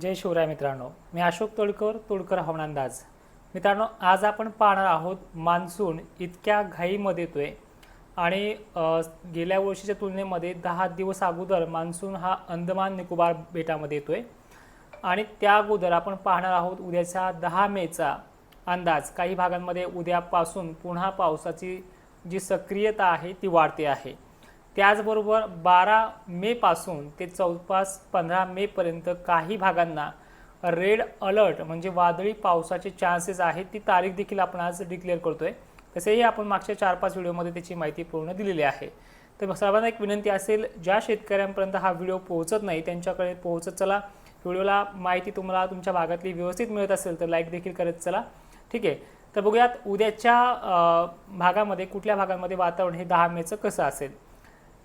जय शिवराय मित्रांनो. मी अशोक तोडकर तोडकर हवामान अंदाज मित्रांनो आज आपण पाहणार आहोत मान्सून इतक्या घाईमध्ये येतोय. आणि गेल्या वर्षीच्या तुलनेमध्ये दहा दिवस अगोदर मान्सून हा अंदमान निकोबार बेटामध्ये येतोय. आणि त्या अगोदर आपण पाहणार आहोत उद्याचा दहा मेचा अंदाज. काही भागांमध्ये उद्यापासून पुन्हा पावसाची जी सक्रियता आहे ती वाढते आहे. त्याचबरोबर बारा मेपासून ते चौपास पंधरा मेपर्यंत काही भागांना रेड अलर्ट म्हणजे वादळी पावसाचे चान्सेस आहेत ती तारीख देखील आपण आज डिक्लेअर करतो आहे तसेही आपण मागच्या चार पाच व्हिडिओमध्ये त्याची माहिती पूर्ण दिलेली आहे. तर सर्वांना एक विनंती असेल ज्या शेतकऱ्यांपर्यंत हा व्हिडिओ पोहोचत नाही त्यांच्याकडे पोहोचत चला. व्हिडिओला माहिती तुम्हाला तुमच्या भागातली व्यवस्थित मिळत असेल तर लाईक देखील करत चला. ठीक आहे? तर बघूयात उद्याच्या भागामध्ये कुठल्या भागांमध्ये वातावरण हे दहा मेचं कसं असेल?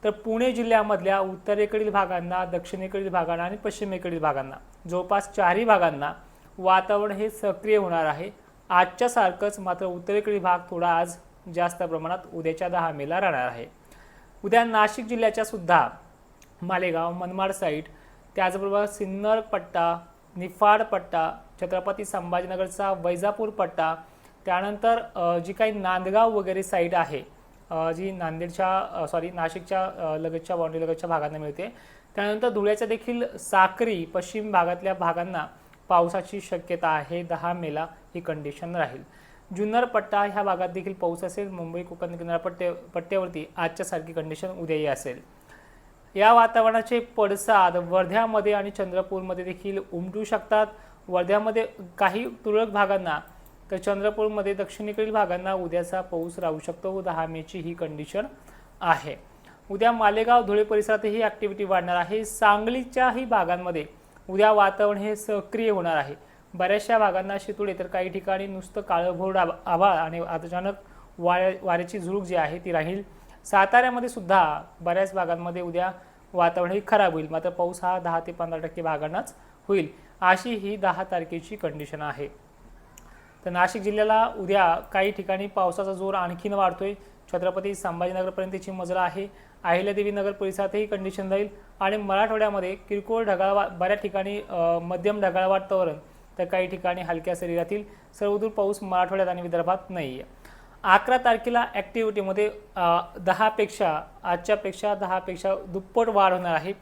तर पुणे जिल्ह्यामधल्या उत्तरेकडील भागांना दक्षिणेकडील भागांना आणि पश्चिमेकडील भागांना जवळपास चारही भागांना वातावरण हे सक्रिय होणार आहे. आजच्या सारखंच मात्र उत्तरेकडील भाग थोडा आज जास्त प्रमाणात उद्याच्या दहा मेला राहणार आहे. उद्या नाशिक जिल्ह्याच्या सुद्धा मालेगाव मनमाड साईड त्याचबरोबर सिन्नर पट्टा निफाड पट्टा छत्रपती संभाजीनगरचा वैजापूर पट्टा त्यानंतर जी काही नांदगाव वगैरे साईड आहे जी नांदेडच्या सॉरी नाशिकच्या लगतच्या बाउंड्री लगतच्या भागांना मिळते. त्यानंतर धुळ्याच्या देखील साक्री पश्चिम भागातल्या भागांना पावसाची शक्यता आहे. दहा मेला ही कंडिशन राहील. जुन्नर पट्टा ह्या भागात देखील पाऊस असेल. मुंबई कोकण किनारपट्टे पट्ट्यावरती आजच्या सारखी कंडिशन उद्याही असेल. या वातावरणाचे पडसाद वर्ध्यामध्ये आणि चंद्रपूरमध्ये देखील उमटू शकतात. वर्ध्यामध्ये काही तुरळक भागांना तर चंद्रपूरमध्ये दक्षिणेकडील भागांना उद्याचा पाऊस राहू शकतो दहा मेची ही कंडिशन आहे. उद्या मालेगाव धुळे परिसरातही ॲक्टिव्हिटी वाढणार आहे. सांगलीच्याही भागांमध्ये उद्या वातावरण हे सक्रिय होणार आहे. बऱ्याचशा भागांना शितुळे तर काही ठिकाणी नुसतं काळभोर आभाळ आणि अचानक वाऱ्या वाऱ्याची झुळूक जी आहे ती राहील. साताऱ्यामध्ये सुद्धा बऱ्याच भागांमध्ये उद्या वातावरण हे खराब होईल. मात्र पाऊस हा दहा ते पंधरा टक्के भागांनाच होईल. अशी ही दहा तारखेची कंडिशन आहे. तर नाशिक जिल्ह्याला उद्या काही ठिकाणी पावसाचा जोर आणखीन वाढतोय. छत्रपती संभाजीनगरपर्यंतची मजला आहे. अहिल्यादेवी नगर परिसरातही कंडिशन राहील आणि मराठवाड्यामध्ये किरकोळ ढगाळवा बऱ्याच ठिकाणी मध्यम ढगाळ वातावरण. तर काही ठिकाणी हलक्या सरी राहतील सर्वदूर पाऊस मराठवाड्यात आणि विदर्भात नाही आहे अकरा तारखेला ॲक्टिव्हिटीमध्ये दहापेक्षा आजच्यापेक्षा दहापेक्षा दुप्पट वाढ होणार आहे.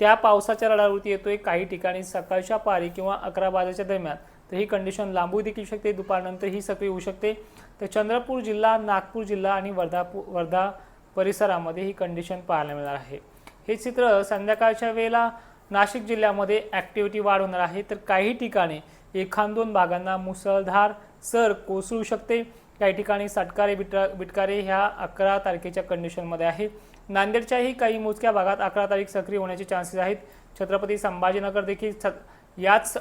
त्या पावसाच्या रडावरती येतोय. काही ठिकाणी सकाळच्या पारी किंवा अकरा वाजेच्या दरम्यान तर ही कंडिशन लांबू देखील शकते दुपारनंतर ही सक्रिय होऊ शकते. तर चंद्रपूर जिल्हा नागपूर जिल्हा आणि वर्धापूर वर्धा परिसरामध्ये ही कंडिशन पाहायला मिळणार आहे. हे चित्र संध्याकाळच्या वेळेला नाशिक जिल्ह्यामध्ये ॲक्टिव्हिटी वाढ होणार आहे. तर काही ठिकाणी एखाद दोन भागांना मुसळधार सर कोसळू शकते. काही ठिकाणी सटकारे बिटा बिटकारे ह्या अकरा तारखेच्या कंडिशनमध्ये आहे. नांदेडच्याही काही मोजक्या भागात अकरा तारीख सक्रिय होण्याचे चान्सेस आहेत. छत्रपती संभाजीनगर देखील छ याच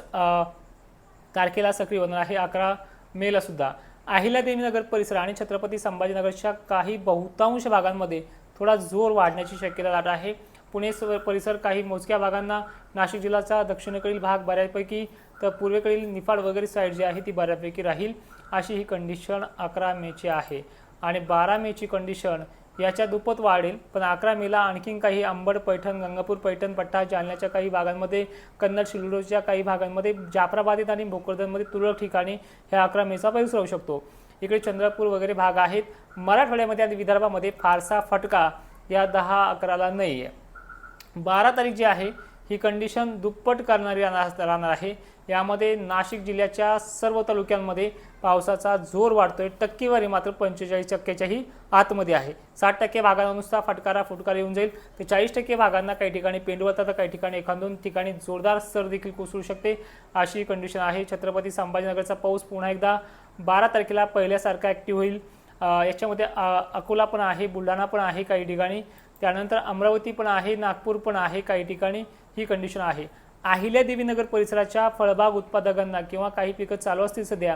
तारखेला सक्रिय होणार आहे अकरा मेला सुद्धा. अहिल्यादेवीनगर परिसर आणि छत्रपती संभाजीनगरच्या काही बहुतांश भागांमध्ये थोडा जोर वाढण्याची शक्यता दाट आहे. पुणे स- परिसर काही मोजक्या भागांना नाशिक जिल्ह्याचा दक्षिणेकडील भाग बऱ्यापैकी तर पूर्वेकडील निफाड वगैरे साईड जी आहे ती बऱ्यापैकी राहील. अशी ही कंडिशन अकरा मेची आहे. आणि बारा मेची कंडिशन याच्या दुप्पट वाढेल. पण अकरा मेला आणखीन काही अंबड पैठण गंगापूर पैठण पट्टा जालन्याच्या काही भागांमध्ये कन्नड शिल्लोडच्या काही भागांमध्ये जाफराबादित आणि भोकरदनमध्ये तुरळक ठिकाणी ह्या अकरा मेचा पाऊस राहू शकतो. इकडे चंद्रपूर वगैरे भाग आहेत. मराठवाड्यामध्ये आणि विदर्भामध्ये फारसा फटका या दहा अकराला नाही आहे बारा तारीख जी आहे ही कंडिशन दुप्पट करणारी राहणार राहणार आहे. यामध्ये नाशिक जिल्ह्याच्या सर्व तालुक्यांमध्ये पावसाचा जोर वाढतोय. टक्केवारी मात्र पंचेचाळीस टक्क्याच्याही आतमध्ये आहे. साठ टक्के भागांना नुसता फटकारा फुटकारा येऊन जाईल. तर चाळीस टक्के भागांना काही ठिकाणी पेंडवता तर काही ठिकाणी एखाद दोन ठिकाणी जोरदार सर देखील कोसळू शकते. अशी कंडिशन आहे. छत्रपती संभाजीनगरचा पाऊस पुन्हा एकदा बारा तारखेला पहिल्यासारखा ॲक्टिव्ह होईल. याच्यामध्ये अकोला पण आहे बुलढाणा पण आहे काही ठिकाणी. त्यानंतर अमरावती पण आहे नागपूर पण आहे काही ठिकाणी. ही कंडिशन आहे. अहिल्यादेवीनगर परिसराच्या फळबाग उत्पादकांना किंवा काही पिकं चालू असतील सध्या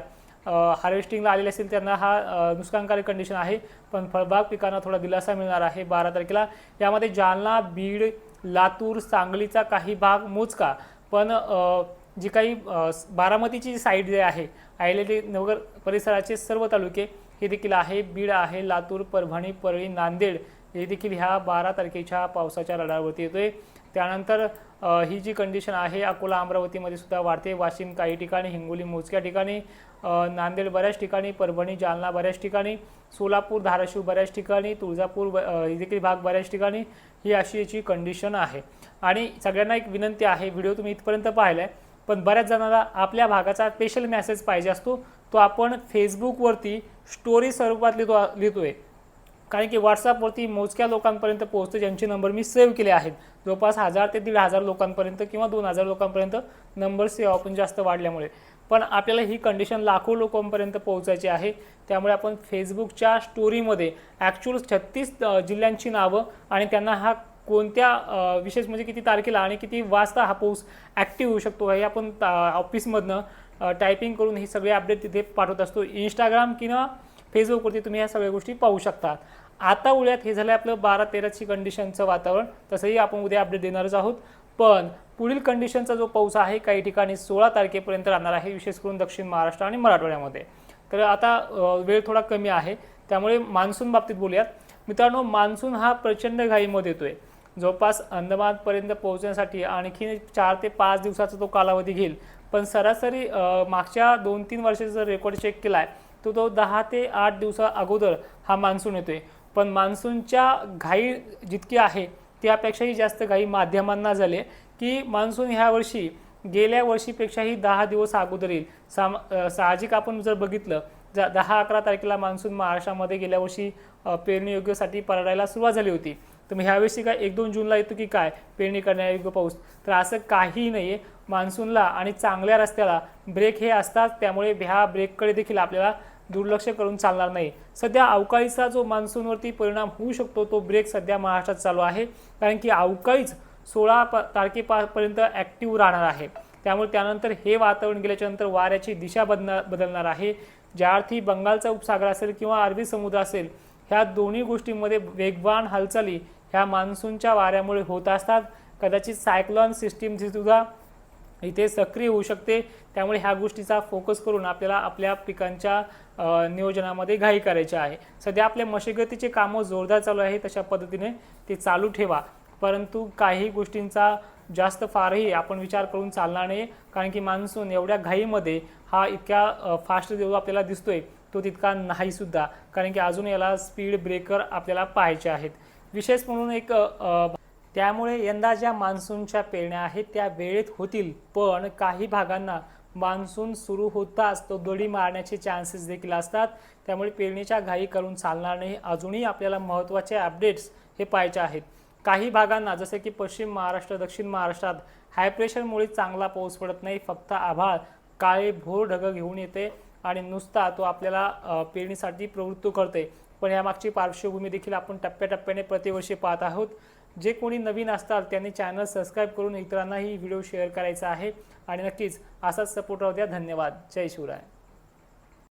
हार्वेस्टिंगला आलेले असतील त्यांना हा नुकसानकारक कंडिशन आहे. पण फळबाग पिकांना थोडा दिलासा मिळणार आहे बारा तारखेला. यामध्ये जालना बीड लातूर सांगलीचा काही भाग मोजका. पण जी काही बारामतीची जी साईड जे आहे अहिल्यादेवी नगर परिसराचे सर्व तालुके हे देखील आहे. बीड आहे लातूर परभणी परळी नांदेड हे देखील ह्या बारा तारखेच्या पावसाच्या रडारवरती येतोय. त्यानंतर ही जी कंडिशन आहे अकोला अमरावतीमध्ये सुद्धा वाढते. वाशिम काही ठिकाणी हिंगोली मोजक्या ठिकाणी नांदेड बऱ्याच ठिकाणी परभणी जालना बऱ्याच ठिकाणी सोलापूर धाराशिव बऱ्याच ठिकाणी तुळजापूर हे देखील भाग बऱ्याच ठिकाणी ही अशी याची कंडिशन आहे. आणि सगळ्यांना एक विनंती आहे व्हिडिओ तुम्ही इथपर्यंत पाहिला आहे पण बऱ्याच जणांना आपल्या भागाचा स्पेशल मेसेज पाहिजे असतो. तो आपण फेसबुकवरती स्टोरी स्वरूपात लिहितो लिहितो आहे कारण की व्हॉट्सअपवरती मोजक्या लोकांपर्यंत पोहोचतो ज्यांचे नंबर मी सेव्ह केले आहेत. जवळपास हजार ते दीड हजार लोकांपर्यंत किंवा दोन हजार लोकांपर्यंत नंबर सेव्ह आपण जास्त वाढल्यामुळे. पण आपल्याला ही कंडिशन लाखो लोकांपर्यंत पोहोचायची आहे. त्यामुळे आपण फेसबुकच्या स्टोरीमध्ये ॲक्च्युअल छत्तीस जिल्ह्यांची नावं आणि त्यांना हा कोणत्या विशेष म्हणजे किती तारखेला आणि किती वाजता हा पाऊस ॲक्टिव्ह होऊ शकतो हे आपण ऑफिसमधनं टायपिंग करून हे सगळे अपडेट तिथे पाठवत असतो. इंस्टाग्राम किंवा फेसबुकवरती तुम्ही ह्या सगळ्या गोष्टी पाहू शकता. आता उळ्यात हे झालं आपलं बारा तेराची कंडिशनचं वातावरण. तसंही आपण उद्या अपडेट देणारच आहोत. पण पुढील कंडिशनचा जो पाऊस आहे काही ठिकाणी सोळा तारखेपर्यंत राहणार आहे विशेष करून दक्षिण महाराष्ट्र आणि मराठवाड्यामध्ये. तर आता वेळ थोडा कमी आहे. त्यामुळे मान्सून बाबतीत बोलूयात. मित्रांनो मान्सून हा प्रचंड घाईमध्ये येतोय. जवळपास अंदमानपर्यंत पोहोचण्यासाठी आणखी चार ते पाच दिवसाचा तो कालावधी घेईल. पण सरासरी मागच्या दोन तीन वर्षाचा जर रेकॉर्ड चेक केला आहे तो तो दहा ते आठ दिवसा अगोदर हा मान्सून येतोय. पण मान्सूनच्या घाई जितकी आहे त्यापेक्षाही जास्त घाई माध्यमांना झाले की मान्सून ह्या वर्षी गेल्या वर्षीपेक्षाही दहा दिवस अगोदर येईल. साम साहजिक आपण जर बघितलं ज दहा अकरा तारखेला मान्सून महाराष्ट्रामध्ये गेल्या वर्षी पेरणीयोग्यसाठी पराडायला सुरुवात झाली होती. तर मग ह्यावेळी काय एक दोन जूनला येतो की काय पेरणी करण्यायोग्य पाऊस? तर असं काहीही नाही आहे मान्सूनला आणि चांगल्या रस्त्याला ब्रेक हे असतात त्यामुळे ह्या ब्रेककडे देखील आपल्याला दुर्लक्ष करून चालणार नाही. सध्या अवकाळीचा जो मान्सूनवरती परिणाम होऊ शकतो तो ब्रेक सध्या महाराष्ट्रात चालू आहे. कारण की अवकाळीच सोळा प तारखेपर्यंत ॲक्टिव्ह राहणार आहे. त्यामुळे त्यानंतर हे वातावरण गेल्याच्यानंतर वाऱ्याची दिशा बदलणार बदलणार आहे. ज्या अर्थी बंगालचा उपसागर असेल किंवा अरबी समुद्र असेल ह्या दोन्ही गोष्टींमध्ये वेगवान हालचाली ह्या मान्सूनच्या वाऱ्यामुळे होत असतात. कदाचित सायक्लॉन सिस्टीम सुद्धा इथे सक्रिय होऊ शकते. त्यामुळे ह्या गोष्टीचा फोकस करून आपल्याला आपल्या पिकांच्या नियोजनामध्ये घाई करायची आहे. सध्या आपल्या मशागतीचे कामं जोरदार चालू आहे तशा पद्धतीने ते चालू ठेवा. परंतु काही गोष्टींचा जास्त फारही आपण विचार करून चालणार नाही. कारण की मान्सून एवढ्या घाईमध्ये हा इतक्या फास्ट जो आपल्याला दिसतोय तो तितका नाहीसुद्धा कारण की अजून याला स्पीड ब्रेकर आपल्याला पाहायचे आहेत. विशेष म्हणून एक त्यामुळे यंदा ज्या मान्सूनच्या पेरण्या आहेत त्या वेळेत होतील. पण काही भागांना मान्सून सुरू होताच तो दडी मारण्याचे चान्सेस देखील असतात. त्यामुळे पेरणीच्या घाई करून चालणार नाही. अजूनही आपल्याला महत्त्वाचे अपडेट्स हे पाहायचे आहेत. काही भागांना जसे की पश्चिम महाराष्ट्र दक्षिण महाराष्ट्रात हाय प्रेशरमुळे चांगला पाऊस पडत नाही. फक्त आभाळ काळे भोर ढगं घेऊन येते आणि नुसता तो आपल्याला पेरणीसाठी प्रवृत्त करते. पण यामागची पार्श्वभूमी देखील आपण टप्प्याटप्प्याने प्रतिवर्षी पाहत आहोत. जे कोणी नवीन असतात त्यांनी चॅनल सबस्क्राईब करून इतरांनाही व्हिडिओ शेअर करायचा आहे. आणि नक्कीच असाच सपोर्ट राहू द्या. धन्यवाद. जय शिवराय.